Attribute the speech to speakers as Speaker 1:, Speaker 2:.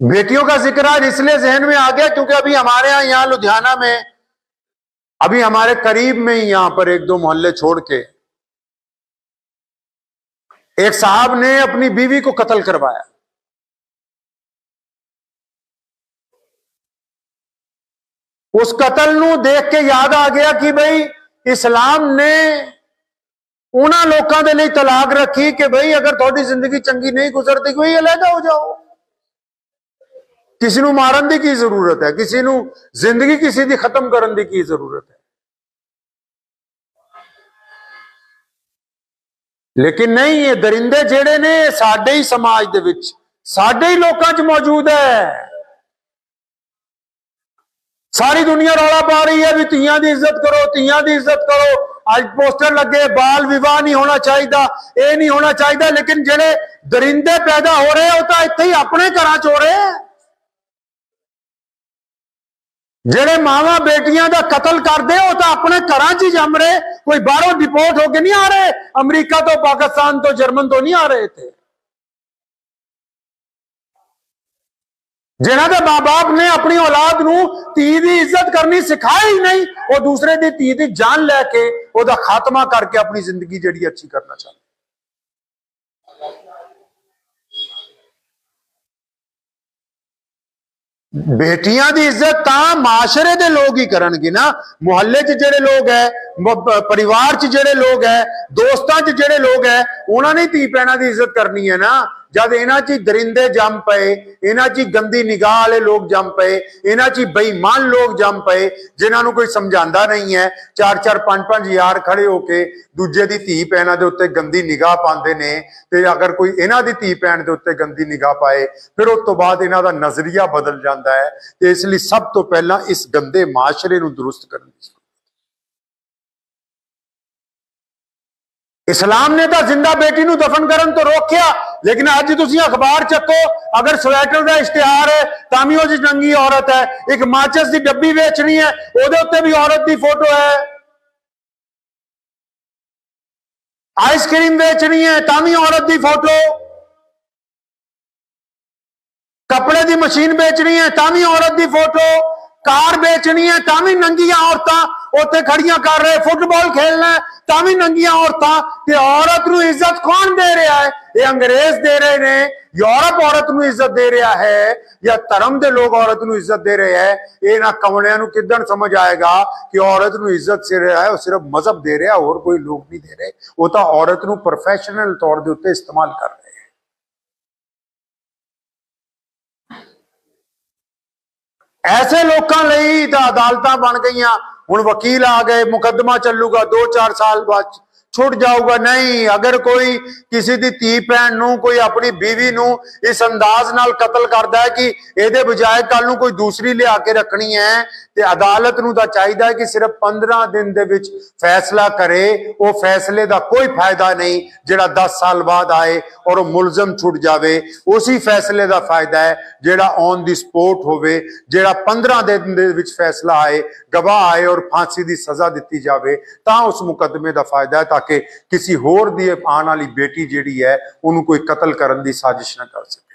Speaker 1: बेटियों का ज़िक्र आज इसलिए जहन में आ गया क्योंकि अभी हमारे यहाँ यहाँ लुधियाना में, अभी हमारे करीब में ही यहाँ पर एक दो मोहल्ले छोड़ के एक साहब ने अपनी बीवी को कत्ल करवाया। उस कत्ल देख के याद आ गया कि भाई, इस्लाम ने उन्होंने लोगों के लिए तलाक रखी कि भाई, अगर थोड़ी ज़िंदगी चंगी नहीं गुजरती, कोई अलहदा हो जाओ। ਕਿਸੇ ਨੂੰ ਮਾਰਨ ਦੀ ਕੀ ਜ਼ਰੂਰਤ ਹੈ? ਕਿਸੇ ਨੂੰ ਜ਼ਿੰਦਗੀ ਕਿਸੇ ਦੀ ਖਤਮ ਕਰਨ ਦੀ ਕੀ ਜ਼ਰੂਰਤ ਹੈ? ਲੇਕਿਨ ਨਹੀਂ, ਇਹ ਦਰਿੰਦੇ ਜਿਹੜੇ ਨੇ ਸਾਡੇ ਹੀ ਸਮਾਜ ਦੇ ਵਿੱਚ, ਸਾਡੇ ਹੀ ਲੋਕਾਂ 'ਚ ਮੌਜੂਦ ਹੈ। ਸਾਰੀ ਦੁਨੀਆ ਰੌਲਾ ਪਾ ਰਹੀ ਹੈ ਵੀ ਧੀਆਂ ਦੀ ਇੱਜ਼ਤ ਕਰੋ, ਧੀਆਂ ਦੀ ਇੱਜ਼ਤ ਕਰੋ। ਅੱਜ ਪੋਸਟਰ ਲੱਗੇ, ਬਾਲ ਵਿਵਾਹ ਨਹੀਂ ਹੋਣਾ ਚਾਹੀਦਾ, ਇਹ ਨਹੀਂ ਹੋਣਾ ਚਾਹੀਦਾ, ਲੇਕਿਨ ਜਿਹੜੇ ਦਰਿੰਦੇ ਪੈਦਾ ਹੋ ਰਹੇ ਉਹ ਤਾਂ ਇੱਥੇ ਹੀ ਆਪਣੇ ਘਰਾਂ 'ਚ ਹੋ ਰਹੇ ਆ। ਜਿਹੜੇ ਮਾਵਾਂ ਬੇਟੀਆਂ ਦਾ ਕਤਲ ਕਰਦੇ, ਉਹ ਤਾਂ ਆਪਣੇ ਘਰਾਂ 'ਚ ਹੀ ਜੰਮ ਰਹੇ। ਕੋਈ ਬਾਹਰੋਂ ਡਿਪੋਰਟ ਹੋ ਕੇ ਨਹੀਂ ਆ ਰਹੇ। ਅਮਰੀਕਾ ਤੋਂ, ਪਾਕਿਸਤਾਨ ਤੋਂ, ਜਰਮਨ ਤੋਂ ਨਹੀਂ ਆ ਰਹੇ ਇੱਥੇ। ਜਿਨ੍ਹਾਂ ਦੇ ਮਾਪੇ ਨੇ ਆਪਣੀ ਔਲਾਦ ਨੂੰ ਧੀ ਦੀ ਇੱਜ਼ਤ ਕਰਨੀ ਸਿਖਾਈ ਨਹੀਂ, ਉਹ ਦੂਸਰੇ ਦੀ ਧੀ ਦੀ ਜਾਨ ਲੈ ਕੇ ਉਹਦਾ ਖਾਤਮਾ ਕਰਕੇ ਆਪਣੀ ਜ਼ਿੰਦਗੀ ਜਿਹੜੀ ਅੱਛੀ ਕਰਨਾ ਚਾਹੁੰਦੇ। ਬੇਟੀਆਂ ਦੀ ਇੱਜ਼ਤ ਤਾਂ ਮਾਸ਼ਰੇ ਦੇ ਲੋਕ ਹੀ ਕਰਨਗੇ ਨਾ। ਮੁਹੱਲੇ 'ਚ ਜਿਹੜੇ ਲੋਕ ਹੈ ਪਰਿਵਾਰ 'ਚ ਜਿਹੜੇ ਲੋਕ ਹੈ ਦੋਸਤਾਂ 'ਚ ਜਿਹੜੇ ਲੋਕ ਹੈ ਉਹਨਾਂ ਨੇ ਧੀ ਪੈਣਾ ਦੀ ਇੱਜ਼ਤ ਕਰਨੀ ਹੈ ਨਾ। ਜਦ ਇਹਨਾਂ 'ਚ ਦਰਿੰਦੇ ਜੰਮ ਪਏ, ਇਹਨਾਂ 'ਚ ਗੰਦੀ ਨਿਗਾਹ ਵਾਲੇ ਲੋਕ ਜੰਮ ਪਏ, ਇਹਨਾਂ 'ਚ ਬੇਈਮਾਨ ਲੋਕ ਜੰਮ ਪਏ, ਜਿਨ੍ਹਾਂ ਨੂੰ ਕੋਈ ਸਮਝਾਉਂਦਾ ਨਹੀਂ ਹੈ, ਚਾਰ ਚਾਰ ਪੰਜ ਪੰਜ ਯਾਰ ਖੜੇ ਹੋ ਕੇ ਦੂਜੇ ਦੀ ਧੀ ਪੈਣਾ ਦੇ ਉੱਤੇ ਗੰਦੀ ਨਿਗਾਹ ਪਾਉਂਦੇ ਨੇ ਤੇ ਅਗਰ ਕੋਈ ਇਹਨਾਂ ਦੀ ਧੀ ਪੈਣ ਦੇ ਉੱਤੇ ਗੰਦੀ ਨਿਗਾਹ ਪਾਏ, ਫਿਰ ਉਸ ਤੋਂ ਬਾਅਦ ਇਹਨਾਂ ਦਾ ਨਜ਼ਰੀਆ ਬਦਲ ਜਾਂਦਾ ਹੈ ਤੇ ਇਸ ਲਈ ਸਭ ਤੋਂ ਪਹਿਲਾਂ ਇਸ ਗੰਦੇ ਮਾਸ਼ਰੇ ਨੂੰ ਦਰੁਸਤ ਕਰਨ ਦੀ ਇਸਲਾਮ ਨੇ ਤਾਂ ਜ਼ਿੰਦਾ ਬੇਟੀ ਨੂੰ ਦਫਨ ਕਰਨ ਤੋਂ ਰੋਕਿਆ ਲੇਕਿਨ ਅੱਜ ਤੁਸੀਂ ਅਖਬਾਰ ਚੱਕੋ ਅਗਰ ਸਵੈਟਰ ਦਾ ਇਸ਼ਤਿਹਾਰ ਹੈ ਤਾਂ ਵੀ ਉਹ 'ਚ ਨੰਗੀ ਔਰਤ ਹੈ ਇੱਕ ਮਾਚਸ ਦੀ ਡੱਬੀ ਵੇਚਣੀ ਹੈ ਉਹਦੇ ਉੱਤੇ ਵੀ ਔਰਤ ਦੀ ਫੋਟੋ ਹੈ ਆਈਸਕ੍ਰੀਮ ਵੇਚਣੀ ਹੈ ਤਾਂ ਵੀ ਔਰਤ ਦੀ ਫੋਟੋ ਕੱਪੜੇ ਦੀ ਮਸ਼ੀਨ ਵੇਚਣੀ ਹੈ ਤਾਂ ਵੀ ਔਰਤ ਦੀ ਫੋਟੋ ਕਾਰ ਵੇਚਣੀ ਹੈ ਤਾਂ ਵੀ ਨੰਗੀਆਂ ਔਰਤਾਂ ਉੱਥੇ ਖੜੀਆਂ ਕਰ ਰਹੇ, ਫੁੱਟਬਾਲ ਖੇਲਣਾ ਤਾਂ ਵੀ ਨੰਗੀਆਂ ਔਰਤਾਂ, ਤੇ ਔਰਤ ਨੂੰ ਇੱਜ਼ਤ ਕੌਣ ਦੇ ਰਿਹਾ ਹੈ? ਇਹ ਅੰਗਰੇਜ਼ ਦੇ ਰਹੇ ਨੇ, ਯੂਰਪ ਔਰਤ ਨੂੰ ਇੱਜ਼ਤ ਦੇ ਰਿਹਾ ਹੈ, ਜਾਂ ਧਰਮ ਦੇ ਲੋਕ ਔਰਤ ਨੂੰ ਇੱਜ਼ਤ ਦੇ ਰਹੇ ਹੈ? ਇਹ ਨਾ ਕਮਲਿਆਂ ਨੂੰ ਕਿੱਦਣ ਸਮਝ ਆਏਗਾ ਕਿ ਔਰਤ ਨੂੰ ਇੱਜ਼ਤ ਸੇ ਰਿਹਾ ਹੈ, ਉਹ ਸਿਰਫ ਮਜ਼ਹਬ ਦੇ ਰਿਹਾ, ਹੋਰ ਕੋਈ ਲੋਕ ਨਹੀਂ ਦੇ ਰਹੇ। ਉਹ ਤਾਂ ਔਰਤ ਨੂੰ ਪ੍ਰੋਫੈਸ਼ਨਲ ਤੌਰ ਦੇ ਉੱਤੇ ਇਸਤੇਮਾਲ ਕਰ ਰਹੇ ਐਸੇ ਲੋਕਾਂ ਲਈ ਤਾਂ ਅਦਾਲਤਾਂ ਬਣ ਗਈਆਂ। ਹੁਣ ਵਕੀਲ ਆ ਗਏ, ਮੁਕੱਦਮਾ ਚੱਲੂਗਾ 2-4 ਸਾਲ ਬਾਅਦ ਛੁੱਟ ਜਾਊਗਾ। ਨਹੀਂ, ਅਗਰ ਕੋਈ ਕਿਸੇ ਦੀ ਧੀ ਭੈਣ ਨੂੰ, ਕੋਈ ਆਪਣੀ ਬੀਵੀ ਨੂੰ ਇਸ ਅੰਦਾਜ਼ ਨਾਲ ਕਤਲ ਕਰਦਾ ਹੈ ਕਿ ਇਹਦੇ ਬਜਾਏ ਕੱਲ ਨੂੰ ਕੋਈ ਦੂਸਰੀ ਲਿਆ ਕੇ ਰੱਖਣੀ ਹੈ ਤੇ ਅਦਾਲਤ ਨੂੰ ਤਾਂ ਚਾਹੀਦਾ ਹੈ ਕਿ ਸਿਰਫ 15 ਦਿਨ ਦੇ ਵਿੱਚ ਫੈਸਲਾ ਕਰੇ, ਉਹ ਫੈਸਲੇ ਦਾ ਕੋਈ ਫਾਇਦਾ ਨਹੀਂ ਜਿਹੜਾ 10 ਸਾਲ ਬਾਅਦ ਆਏ ਔਰ ਉਹ ਮੁਲਜ਼ਮ ਛੁੱਟ ਜਾਵੇ। ਉਸੇ ਫੈਸਲੇ ਦਾ ਫਾਇਦਾ ਹੈ ਜਿਹੜਾ ਔਨ ਦੀ ਸਪੋਰਟ ਹੋਵੇ, ਜਿਹੜਾ 15 ਦਿਨ ਦੇ ਵਿੱਚ ਫੈਸਲਾ ਆਏ, ਗਵਾਹ ਆਏ ਔਰ ਫਾਂਸੀ ਦੀ ਸਜ਼ਾ ਦਿੱਤੀ ਜਾਵੇ, ਤਾਂ ਉਸ ਮੁਕੱਦਮੇ ਦਾ ਫਾਇਦਾ ਹੈ ਤਾਂ ਕਿ ਕਿਸੇ ਹੋਰ ਦੀ ਆਉਣ ਵਾਲੀ ਬੇਟੀ ਜਿਹੜੀ ਹੈ, ਉਹਨੂੰ ਕੋਈ ਕਤਲ ਕਰਨ ਦੀ ਸਾਜ਼ਿਸ਼ ਨਾ ਕਰ ਸਕੇ।